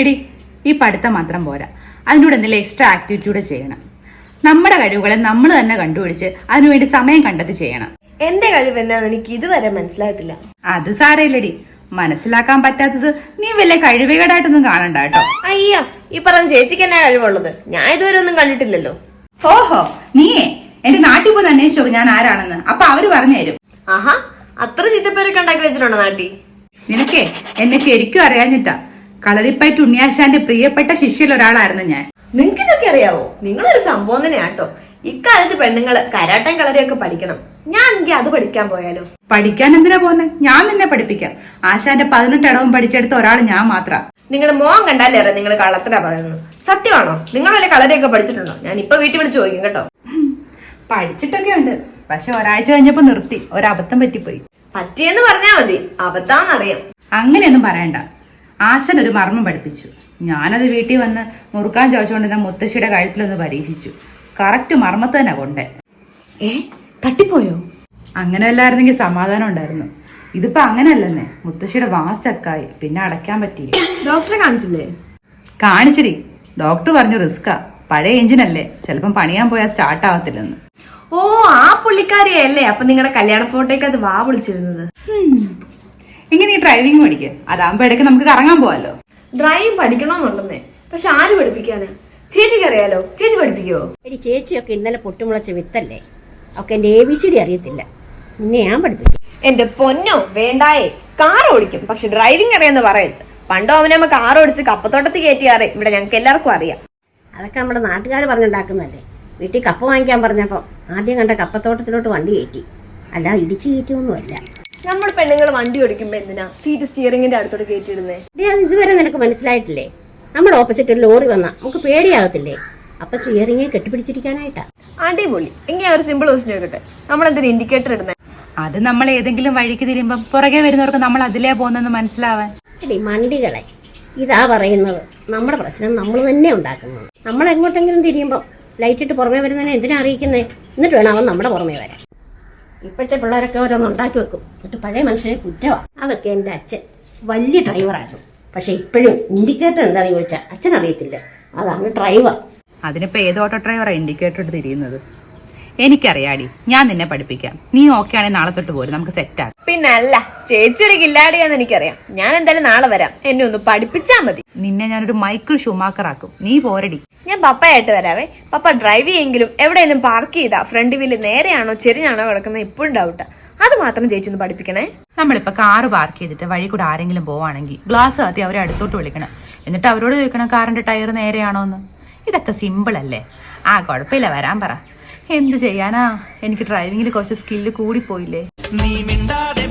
എടി ഈ പഠിത്തം മാത്രം പോരാ. അതിനോട് എന്തെങ്കിലും എക്സ്ട്രാ ആക്ടിവിറ്റിയുടെ ചെയ്യണം. നമ്മുടെ കഴിവുകളെ നമ്മൾ തന്നെ കണ്ടുപിടിച്ച് അതിനുവേണ്ടി സമയം കണ്ടെത്തി ചെയ്യണം. എന്റെ കഴിവ് എന്നാന്ന് എനിക്ക് ഇതുവരെ മനസ്സിലായിട്ടില്ല? അത് സാരയില്ലടി മനസ്സിലാക്കാൻ പറ്റാത്തത് നീ വല്ല കഴിവുകേടായിട്ടൊന്നും കാണണ്ട കേട്ടോ. അയ്യോ ഈ പറഞ്ഞ ചേച്ചിക്ക് എന്നാ കഴിവുള്ളത്? ഞാൻ ഇതുവരെ ഒന്നും കണ്ടിട്ടില്ലല്ലോ. ഓഹോ നീയേ. എന്റെ നാട്ടിൽ പോയി അന്വേഷിച്ചോ ഞാൻ ആരാണെന്ന്. അപ്പൊ അവർ പറഞ്ഞു തരും. ആഹാ അത്ര ചീത്തപ്പേരൊക്കെ ഉണ്ടാക്കി വെച്ചിട്ടുണ്ടോ നാട്ടി? നിനക്കേ എന്നെ ശരിക്കും അറിയാഞ്ഞിട്ടാ. കളരിപ്പയറ്റ് ഉണ്ണിയാശാന്റെ പ്രിയപ്പെട്ട ശിഷ്യയിൽ ഒരാളായിരുന്നു ഞാൻ. നിങ്ങൾക്ക് ഇതൊക്കെ അറിയാവോ? നിങ്ങളൊരു സംഭവം തന്നെയാട്ടോ ഇക്കാലത്ത് പെണ്ണുങ്ങൾ കരാട്ടൻ കളരിയൊക്കെ പഠിക്കണം. ഞാൻ എനിക്ക് അത് പഠിക്കാൻ പോയാലോ? പഠിക്കാൻ എന്തിനാ പോകുന്നത് ഞാൻ നിന്നെ പഠിപ്പിക്കാം. ആശാന്റെ പതിനെട്ട് അടവും പഠിച്ചെടുത്ത ഒരാൾ ഞാൻ മാത്രം. നിങ്ങളുടെ മോൻ കണ്ടാലേറെ നിങ്ങൾ കള്ളത്തിനാ പറയുന്നത്. സത്യമാണോ? നിങ്ങൾ വല്ല കളരിയൊക്കെ പഠിച്ചിട്ടുണ്ടോ? ഞാൻ ഇപ്പൊ വീട്ടിൽ വിളിച്ച് ചോദിക്കും കേട്ടോ. പഠിച്ചിട്ടൊക്കെ ഉണ്ട്. പക്ഷെ ഒരാഴ്ച കഴിഞ്ഞപ്പോ നിർത്തി. ഒരബദ്ധം പറ്റിപ്പോയി. പറ്റിയെന്ന് പറഞ്ഞാ മതി. അബദ്ധാന്നറിയാം. അങ്ങനെയൊന്നും പറയണ്ട. ആശൻ ഒരു മർമ്മം പഠിപ്പിച്ചു. ഞാനത് വീട്ടിൽ വന്ന് മുറുക്കാൻ ചോദിച്ചുകൊണ്ടിരുന്ന മുത്തശ്ശിയുടെ കഴുത്തിലൊന്ന് പരീക്ഷിച്ചു. കറക്റ്റ് മർമ്മത്ത് തന്നെ കൊണ്ടേ. ഏ? തട്ടിപ്പോയോ? അങ്ങനെ അല്ലായിരുന്നെങ്കിൽ സമാധാനം ഉണ്ടായിരുന്നു. ഇതിപ്പോ അങ്ങനെയല്ലെന്നേ. മുത്തശ്ശിയുടെ വാസ്റ്റക്കായി പിന്നെ അടയ്ക്കാൻ പറ്റിയില്ല. ഡോക്ടറെ കാണിച്ചില്ലേ? കാണിച്ചിരി. ഡോക്ടർ പറഞ്ഞു റിസ്ക്കാ. പഴയ എഞ്ചിനല്ലേ ചിലപ്പം പണിയാൻ പോയാൽ സ്റ്റാർട്ട് ആവത്തില്ലെന്ന്. ഓ ആ പുള്ളിക്കാരിയല്ലേ. അപ്പൊ നിങ്ങളുടെ കല്യാണ ഫോട്ടോയ്ക്ക് അത് വാ വിളിച്ചിരുന്നത്. ഹും. ഇങ്ങനെ ഈ ഡ്രൈവിംഗ് പഠിക്കുക അതാകുമ്പോ ഇടയ്ക്ക് നമുക്ക് കറങ്ങാൻ പോവാലോ ഡ്രൈവിംഗ് പഠിക്കണമെന്നുണ്ടെന്നേ. പക്ഷെ ആര് പഠിപ്പിക്കാനാ? ചേച്ചിക്ക് അറിയാലോ ചേച്ചി പഠിപ്പിക്കുവോ? എടി ചേച്ചിയൊക്കെ ഇന്നലെ പൊട്ടുമുളച്ച വിത്തല്ലേ? ഒക്കെ എന്റെ എ ബി സി ഡി അറിയത്തില്ല. നിന്നെ ഞാൻ പഠിപ്പിക്കും. എന്റെ പൊന്നോ വേണ്ടായേ. കാർ ഓടിക്കും. പക്ഷെ ഡ്രൈവിംഗ് അറിയാന്ന് പറയരുത്. പണ്ടോ അവനമ്മ കാർ ഓടിച്ച് കപ്പത്തോട്ടത്തിൽ കയറ്റിയാറേ. ഇവിടെ ഞങ്ങൾക്ക് എല്ലാവർക്കും അറിയാം. അതൊക്കെ നമ്മുടെ നാട്ടുകാർ പറഞ്ഞുണ്ടാക്കുന്നല്ലേ വീട്ടിൽ കപ്പ വാങ്ങിക്കാൻ പറഞ്ഞപ്പോൾ ആദ്യം കണ്ട കപ്പത്തോട്ടത്തിലോട്ട് വണ്ടി കയറ്റി. അല്ല ഇടിച്ചു കയറ്റിയൊന്നുമല്ല. നമ്മൾ പെണ്ണുങ്ങൾ വണ്ടി ഓടിക്കുമ്പോ എന്തിനാ? സീറ്റ് സ്റ്റിയറിംഗിന്റെ അടുത്തോട്ട് കയറ്റിയിടുന്നേ? അത് ഇതുവരെ നിനക്ക് മനസ്സിലായിട്ടില്ലേ? നമ്മുടെ ഓപ്പോസിറ്റ് ഒരു ലോറി വന്നാ നമുക്ക് പേടിയാകത്തില്ലേ അപ്പൊ സ്റ്റിയറിംഗ് കെട്ടിപ്പിടിച്ചിരിക്കാനായിട്ടാ. അടിപൊളി. എങ്കിൽ ഒരു സിമ്പിൾ ക്വസ്റ്റ്യൻ നമ്മൾ എന്തിനാ ഇൻഡിക്കേറ്റർ ഇടുന്നത് അത് നമ്മൾ ഏതെങ്കിലും വഴിക്ക് തിരിയുമ്പം പുറകെ വരുന്നവർക്ക് നമ്മൾ അതിലേ പോകുന്നെന്ന് മനസ്സിലാവാൻ. എടി മണ്ടികളെ ഇതാ പറയുന്നത്. നമ്മുടെ പ്രശ്നം നമ്മൾ തന്നെ ഉണ്ടാക്കുന്നത്. നമ്മൾ എങ്ങോട്ടെങ്കിലും തിരിയുമ്പോൾ ലൈറ്റ് ഇട്ട് പുറമേ വരുന്നതിനെ എന്തിനാ അറിയിക്കുന്നത് എന്നിട്ട് വേണം അവൻ നമ്മുടെ പുറമേ വരാൻ. ഇപ്പോഴത്തെ പിള്ളേരൊക്കെ ഓരോന്ന് ഉണ്ടാക്കി വെക്കും. എന്നിട്ട് പഴയ മനുഷ്യനെ കുറ്റമാണ് അതൊക്കെ എന്റെ അച്ഛൻ. വലിയ ഡ്രൈവറായിരുന്നു. പക്ഷെ ഇപ്പോഴും ഇൻഡിക്കേറ്റർ എന്താണെന്ന് ചോദിച്ചാൽ അച്ഛൻ അറിയത്തില്ല അതാണ് ഡ്രൈവർ. അതിനിപ്പോ ഏത് ഓട്ടോ ഡ്രൈവറാണ് ഇൻഡിക്കേറ്റർ തിരിയുന്നത് എനിക്കറിയാടി. ഞാൻ നിന്നെ പഠിപ്പിക്കാം. നീ ഓക്കെ ആണെങ്കിൽ നാളെ തൊട്ട് പോരും. നമുക്ക് സെറ്റ് ആക്കാം. പിന്നെ അല്ല ചേച്ചി ഒരു കില്ലാടിയാന്ന് എനിക്കറിയാം. ഞാൻ എന്തായാലും നാളെ വരാം. എന്നെ ഒന്ന് പഠിപ്പിച്ചാ മതി. നിന്നെ ഞാനൊരു മൈക്കിൾ ഷുമാക്കർ ആക്കും. നീ പോരടി. ഞാൻ പപ്പയായിട്ട് വരാവേ. പപ്പ ഡ്രൈവ് ചെയ്യെങ്കിലും എവിടെയെങ്കിലും പാർക്ക് ചെയ്താ ഫ്രണ്ട് വീൽ നേരെയാണോ ചെരിഞ്ഞാണോ കിടക്കുന്നത് ഇപ്പോഴും ഡൗട്ടാ അത് മാത്രം ചേച്ചി ഒന്ന് പഠിപ്പിക്കണേ. നമ്മളിപ്പോ കാറ് പാർക്ക് ചെയ്തിട്ട് വഴി കൂടെ ആരെങ്കിലും പോവാണെങ്കിൽ ഗ്ലാസ് ആദ്യം അവരെ അടുത്തോട്ട് വിളിക്കണം. എന്നിട്ട് അവരോട് ചോദിക്കണം കാറിന്റെ ടയർ നേരെയാണോ എന്ന് ഇതൊക്കെ സിമ്പിൾ അല്ലേ? ആ കുഴപ്പമില്ല. വരാൻ പറ. എന്ത് ചെയ്യാനാ? എനിക്ക് ഡ്രൈവിംഗിൽ കുറച്ച് സ്കില്ല് കൂടിപ്പോയില്ലേ നീ മിണ്ടാതെ